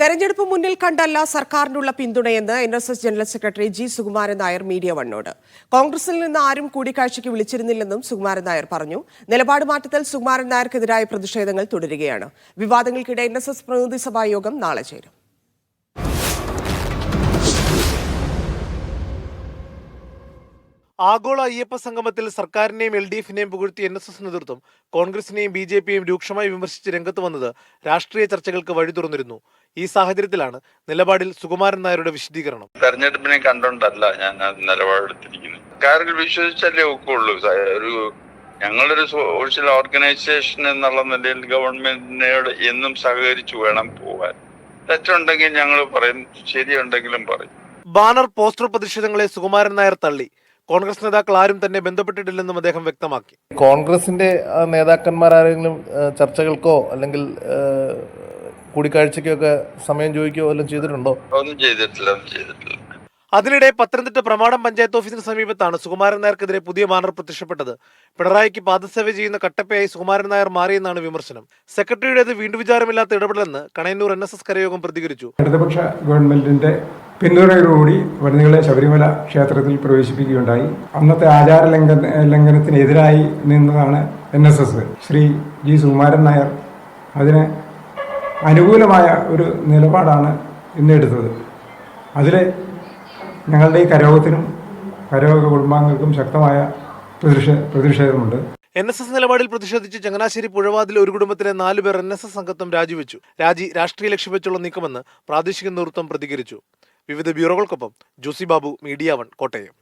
തെരഞ്ഞെടുപ്പ് മുന്നിൽ കണ്ടല്ല സർക്കാരിനുള്ള പിന്തുണയെന്ന് N S S general secretary G Sukumaran Nair media വണ്ണോട്. കോൺഗ്രസിൽ നിന്ന് ആരും കൂടിക്കാഴ്ചയ്ക്ക് വിളിച്ചിരുന്നില്ലെന്നും സുകുമാരൻ നായർ പറഞ്ഞു. നിലപാട് മാറ്റത്തിൽ സുകുമാരൻ നായർക്കെതിരായ പ്രതിഷേധങ്ങൾ തുടരുകയാണ്. വിവാദങ്ങൾക്കിടെ എൻ എസ് എസ് പ്രതിനിധി സഭാ യോഗം നാളെ ചേരും. ആഗോള അയ്യപ്പ സംഗമത്തിൽ സർക്കാരിനെയും എൽ ഡി എഫിനെയും പുകഴ്ത്തി എൻ എസ് എസ് നേതൃത്വം കോൺഗ്രസിനെയും ബി ജെ പിയും രൂക്ഷമായി വിമർശിച്ച് രംഗത്ത് വന്നത് രാഷ്ട്രീയ ചർച്ചകൾക്ക് വഴി തുറന്നിരുന്നു. ഈ സാഹചര്യത്തിലാണ് നിലപാടിൽ സുകുമാരൻ നായരുടെ വിശദീകരണം. തെരഞ്ഞെടുപ്പിനെ കണ്ടോണ്ടല്ല ഞാൻ നിലപാടെടുത്തിരിക്കുന്നത്. കാര്യം വിശ്വസിച്ചല്ലേ ഒക്കുള്ളൂ. ഒരു ഞങ്ങളൊരു സോഷ്യൽ ഓർഗനൈസേഷൻ എന്നുള്ള നിലയിൽ ഗവൺമെന്റിനോട് എന്നും സഹകരിച്ചു വേണം പോവാൻ. തെറ്റുണ്ടെങ്കിൽ ഞങ്ങൾ പറയും ശരിയുണ്ടെങ്കിലും പറയും. ബാനർ പോസ്റ്റർ പ്രതിഷേധങ്ങളെ സുകുമാരൻ നായർ തള്ളി. കോൺഗ്രസ് നേതാക്കൾ ആരും തന്നെ ബന്ധപ്പെട്ടിട്ടില്ലെന്നും അദ്ദേഹം വ്യക്തമാക്കി. കോൺഗ്രസിന്റെ നേതാക്കന്മാർ ആരെങ്കിലും ചർച്ചകൾക്കോ അല്ലെങ്കിൽ കൂടിക്കാഴ്ചയ്ക്കൊക്കെ ഒക്കെ സമയം ചോദിക്കുകയോ എല്ലാം ചെയ്തിട്ടുണ്ടോ? ഒന്നും ചെയ്തിട്ടില്ല ഒന്നും ചെയ്തിട്ടില്ല. അതിനിടെ പത്തനംതിട്ട പ്രമാണം പഞ്ചായത്ത് ഓഫീസിന് സമീപത്താണ് സുകുമാരൻ നായർക്കെതിരെ പുതിയ ബാനർ പ്രത്യക്ഷപ്പെട്ടത്. പിണറായിക്ക് പാദസേവ ചെയ്യുന്ന കട്ടപ്പയായി സുകുമാരൻ നായർ മാറിയെന്നാണ് വിമർശനം. സെക്രട്ടറിയുടേത് വീണ്ടും വിചാരമില്ലാത്ത ഇടപെടലെന്ന് കണയന്നൂർ എൻ എസ് എസ് കരയോഗം പ്രതികരിച്ചു. ഇടതുപക്ഷ ഗവൺമെന്റിന്റെ പിന്തുണയോടുകൂടി വനിതകളെ ശബരിമല ക്ഷേത്രത്തിൽ പ്രവേശിപ്പിക്കുകയുണ്ടായി. അന്നത്തെ ആചാര ലംഘന ലംഘനത്തിനെതിരായി നിന്നതാണ് N S S. Shri G Sukumaran Nair അതിന് അനുകൂലമായ ഒരു നിലപാടാണ് ഇന്ന് എടുത്തത്. അതിൽ ഞങ്ങളുടെ ഈ കരോഗത്തിനും കരോഗ കുടുംബാംഗങ്ങൾക്കും ശക്തമായ പ്രതിഷേ പ്രതിഷേധമുണ്ട്. എൻ എസ് എസ് നിലപാടിൽ പ്രതിഷേധിച്ച് ചങ്ങനാശ്ശേരി പുഴവാതിൽ ഒരു കുടുംബത്തിലെ നാലുപേർ എൻ എസ് എസ് അംഗത്വം രാജിവെച്ചു. രാജി രാഷ്ട്രീയ ലക്ഷ്യം വെച്ചുള്ള നീക്കമെന്ന് പ്രാദേശിക നേതൃത്വം പ്രതികരിച്ചു. വിവിധ ബ്യൂറോകൾക്കൊപ്പം ജോസി ബാബു മീഡിയ വൺ കോട്ടയം